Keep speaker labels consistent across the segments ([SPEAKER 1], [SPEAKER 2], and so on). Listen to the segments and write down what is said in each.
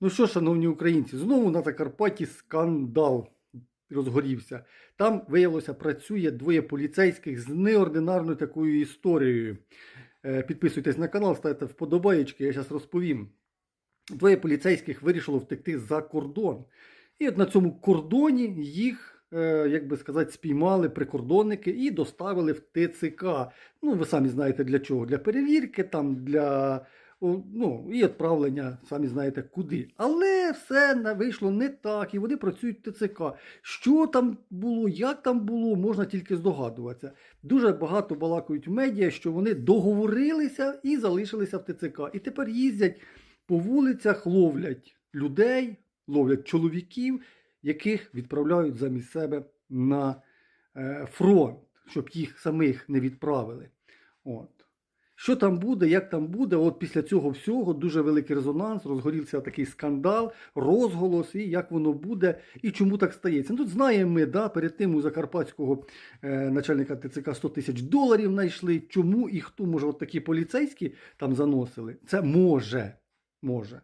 [SPEAKER 1] Ну що, шановні українці, знову на Закарпатті скандал розгорівся. Там, виявилося, працює двоє поліцейських з неординарною такою історією. Е, Підписуйтесь на канал, ставте вподобаєчки, я зараз розповім. Двоє поліцейських вирішило втекти за кордон. І от на цьому кордоні їх, е, як би сказати, спіймали прикордонники і доставили в ТЦК. Ну, ви самі знаєте для чого? Для перевірки, там, для ну, і відправлення, самі знаєте, куди. Але все вийшло не так, і вони працюють в ТЦК. Що там було, як там було, можна тільки здогадуватися. Дуже багато балакають в медіа, що вони договорилися і залишилися в ТЦК. І тепер їздять по вулицях, ловлять людей, ловлять чоловіків, яких відправляють замість себе на е, фронт, щоб їх самих не відправили. От. Що там буде, як там буде, от після цього всього дуже великий резонанс, розгорівся такий скандал, розголос, і як воно буде, і чому так стається. Ну, тут знаємо ми, да, перед тим у закарпатського е, начальника ТЦК 100 тисяч доларів знайшли. Чому і хто, може, от такі поліцейські там заносили? Це може, може.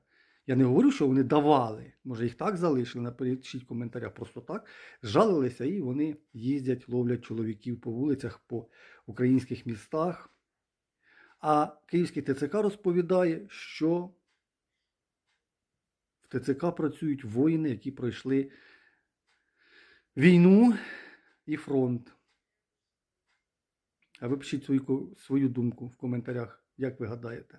[SPEAKER 1] Я не говорю, що вони давали. Може, їх так залишили, напишіть в коментарях, просто так. Жалилися і вони їздять, ловлять чоловіків по вулицях, по українських містах. А Київський ТЦК розповідає, що в ТЦК працюють воїни, які пройшли війну і фронт. А ви пишіть свою, свою думку в коментарях, як ви гадаєте.